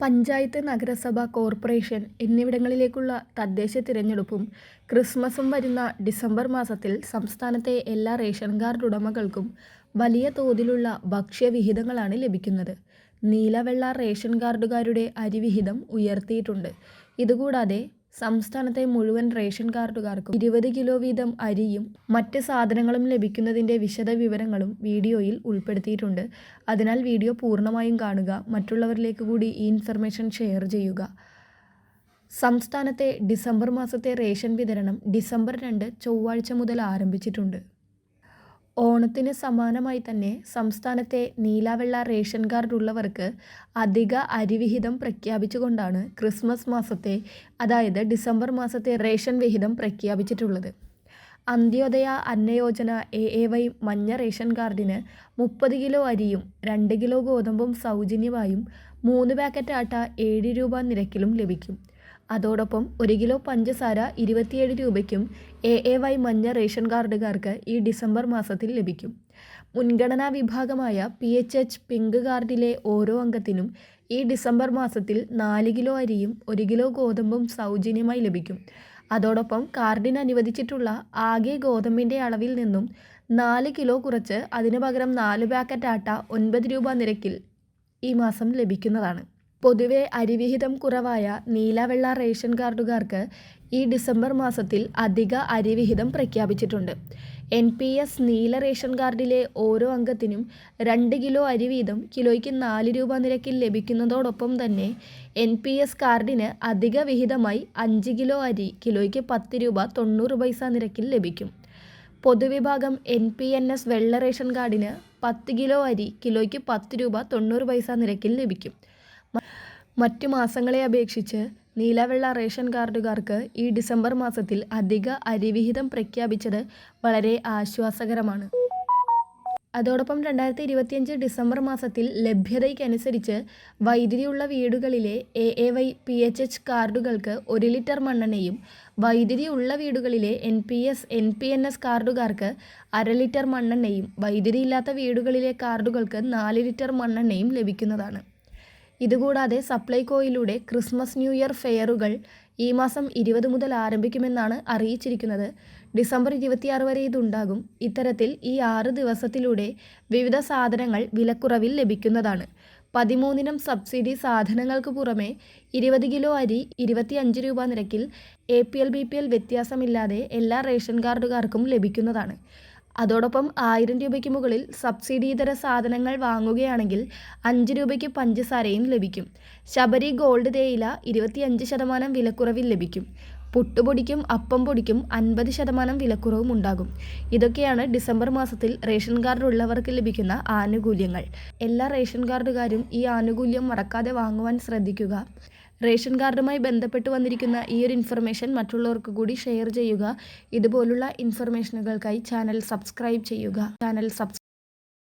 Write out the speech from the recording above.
പഞ്ചായത്ത് നഗരസഭ കോർപ്പറേഷൻ എന്നിവിടങ്ങളിലേക്കുള്ള തദ്ദേശ തിരഞ്ഞെടുപ്പും ക്രിസ്മസും വരുന്ന ഡിസംബർ മാസത്തിൽ സംസ്ഥാനത്തെ എല്ലാ റേഷൻ കാർഡ് ഉടമകൾക്കും വലിയ തോതിലുള്ള ഭക്ഷ്യവിഹിതങ്ങളാണ് ലഭിക്കുന്നത്. നീലവെള്ള റേഷൻ കാർഡുകാരുടെ അരിവിഹിതം ഉയർത്തിയിട്ടുണ്ട്. ഇതുകൂടാതെ സംസ്ഥാനത്തെ മുഴുവൻ റേഷൻ കാർഡുകാർക്കും ഇരുപത് കിലോ വീതം അരിയും മറ്റ് സാധനങ്ങളും ലഭിക്കുന്നതിന്റെ വിശദ വിവരങ്ങളും വീഡിയോയിൽ ഉൾപ്പെടുത്തിയിട്ടുണ്ട്. അതിനാൽ വീഡിയോ പൂർണമായും കാണുക. മറ്റുള്ളവരിലേക്ക് കൂടി ഈ ഇൻഫർമേഷൻ ഷെയർ ചെയ്യുക. സംസ്ഥാനത്തെ ഡിസംബർ മാസത്തെ റേഷൻ വിതരണം ഡിസംബർ രണ്ട് ചൊവ്വാഴ്ച മുതൽ ആരംഭിച്ചിട്ടുണ്ട്. ഓണത്തിന് സമാനമായി തന്നെ സംസ്ഥാനത്തെ നീലാവെള്ള റേഷൻ കാർഡുള്ളവർക്ക് അധിക അരിവിഹിതം പ്രഖ്യാപിച്ചുകൊണ്ടാണ് ക്രിസ്മസ് മാസത്തെ അതായത് ഡിസംബർ മാസത്തെ റേഷൻ വിഹിതം പ്രഖ്യാപിച്ചിട്ടുള്ളത്. Antyodaya Annayojana A A Y മഞ്ഞ റേഷൻ കാർഡിന് മുപ്പത് കിലോ അരിയും രണ്ട് കിലോ ഗോതമ്പും സൗജന്യമായും മൂന്ന് പാക്കറ്റ് ആട്ട ഏഴ് രൂപ നിരക്കിലും ലഭിക്കും. അതോടൊപ്പം ഒരു കിലോ പഞ്ചസാര ഇരുപത്തിയേഴ് രൂപയ്ക്കും എ എ വൈ മഞ്ഞ റേഷൻ കാർഡുകാർക്ക് ഈ ഡിസംബർ മാസത്തിൽ ലഭിക്കും. മുൻഗണനാ വിഭാഗമായ പി എച്ച് എച്ച് പിങ്ക് കാർഡിലെ ഓരോ അംഗത്തിനും ഈ ഡിസംബർ മാസത്തിൽ നാല് കിലോ അരിയും ഒരു കിലോ ഗോതമ്പും സൗജന്യമായി ലഭിക്കും. അതോടൊപ്പം കാർഡിന് അനുവദിച്ചിട്ടുള്ള ആകെ ഗോതമ്പിന്റെ അളവിൽ നിന്നും നാല് കിലോ കുറച്ച് അതിനു പകരം നാല് പാക്കറ്റ് ആട്ട ഒൻപത് രൂപ നിരക്കിൽ ഈ മാസം ലഭിക്കുന്നതാണ്. പൊതുവെ അരിവിഹിതം കുറവായ നീലവെള്ള റേഷൻ കാർഡുകാർക്ക് ഈ ഡിസംബർ മാസത്തിൽ അധിക അരിവിഹിതം പ്രഖ്യാപിച്ചിട്ടുണ്ട്. എൻ പി എസ് നീല റേഷൻ കാർഡിലെ ഓരോ അംഗത്തിനും രണ്ട് കിലോ അരി വീതം കിലോയ്ക്ക് നാല് രൂപ നിരക്കിൽ ലഭിക്കുന്നതോടൊപ്പം തന്നെ എൻ പി എസ് കാർഡിന് അധിക വിഹിതമായി അഞ്ച് കിലോ അരി കിലോയ്ക്ക് പത്ത് രൂപ തൊണ്ണൂറ് പൈസ നിരക്കിൽ ലഭിക്കും. പൊതുവിഭാഗം എൻ പി എൻ എസ് വെള്ള റേഷൻ കാർഡിന് പത്ത് കിലോ അരി കിലോയ്ക്ക് പത്ത് രൂപ തൊണ്ണൂറ് പൈസ നിരക്കിൽ ലഭിക്കും. മറ്റു മാസങ്ങളെ അപേക്ഷിച്ച് നീലവെള്ള റേഷൻ കാർഡുകാർക്ക് ഈ ഡിസംബർ മാസത്തിൽ അധിക അരിവിഹിതം പ്രഖ്യാപിച്ചത് വളരെ ആശ്വാസകരമാണ്. അതോടൊപ്പം രണ്ടായിരത്തി ഇരുപത്തിയഞ്ച് ഡിസംബർ മാസത്തിൽ ലഭ്യതയ്ക്കനുസരിച്ച് വൈദ്യുതിയുള്ള വീടുകളിലെ A A Y P H H കാർഡുകൾക്ക് ഒരു ലിറ്റർ മണ്ണെണ്ണയും വൈദ്യുതി ഉള്ള വീടുകളിലെ N P S N P N S കാർഡുകാർക്ക് അര ലിറ്റർ മണ്ണെണ്ണയും വൈദ്യുതി ഇല്ലാത്ത വീടുകളിലെ കാർഡുകൾക്ക് നാല് ലിറ്റർ മണ്ണെണ്ണയും ലഭിക്കുന്നതാണ്. ഇതുകൂടാതെ സപ്ലൈകോയിലൂടെ ക്രിസ്മസ് ന്യൂ ഇയർ ഫെയറുകൾ ഈ മാസം ഇരുപത് മുതൽ ആരംഭിക്കുമെന്നാണ് അറിയിച്ചിരിക്കുന്നത്. ഡിസംബർ ഇരുപത്തിയാറ് വരെ ഇതുണ്ടാകും. ഇത്തരത്തിൽ ഈ ആറ് ദിവസത്തിലൂടെ വിവിധ സാധനങ്ങൾ വിലക്കുറവിൽ ലഭിക്കുന്നതാണ്. പതിമൂന്നിനം സബ്സിഡി സാധനങ്ങൾക്ക് പുറമെ ഇരുപത് കിലോ അരി ഇരുപത്തിയഞ്ച് രൂപ നിരക്കിൽ A P L B P L വ്യത്യാസമില്ലാതെ എല്ലാ റേഷൻ കാർഡുകാർക്കും ലഭിക്കുന്നതാണ്. അതോടൊപ്പം ആയിരം രൂപയ്ക്ക് മുകളിൽ സബ്സിഡിയിതര സാധനങ്ങൾ വാങ്ങുകയാണെങ്കിൽ അഞ്ച് രൂപയ്ക്ക് പഞ്ചസാരയും ലഭിക്കും. ശബരി ഗോൾഡ് തേയില ഇരുപത്തിയഞ്ച് ശതമാനം വിലക്കുറവിൽ ലഭിക്കും. പുട്ടുപൊടിക്കും അപ്പം പൊടിക്കും അൻപത് ശതമാനം വിലക്കുറവും ഉണ്ടാകും. ഇതൊക്കെയാണ് ഡിസംബർ മാസത്തിൽ റേഷൻ കാർഡ് ഉള്ളവർക്ക് ലഭിക്കുന്ന ആനുകൂല്യങ്ങൾ. എല്ലാ റേഷൻ കാർഡുകാരും ഈ ആനുകൂല്യം മറക്കാതെ വാങ്ങുവാൻ ശ്രദ്ധിക്കുക. റേഷൻ കാർഡുമായി ബന്ധപ്പെട്ട് വന്നിരിക്കുന്ന ഈ ഒരു ഇൻഫർമേഷൻ മറ്റുള്ളവർക്ക് കൂടി ഷെയർ ചെയ്യുക. ഇതുപോലുള്ള ഇൻഫർമേഷനുകൾക്കായി ചാനൽ സബ്സ്ക്രൈബ് ചെയ്യുക. Channel subs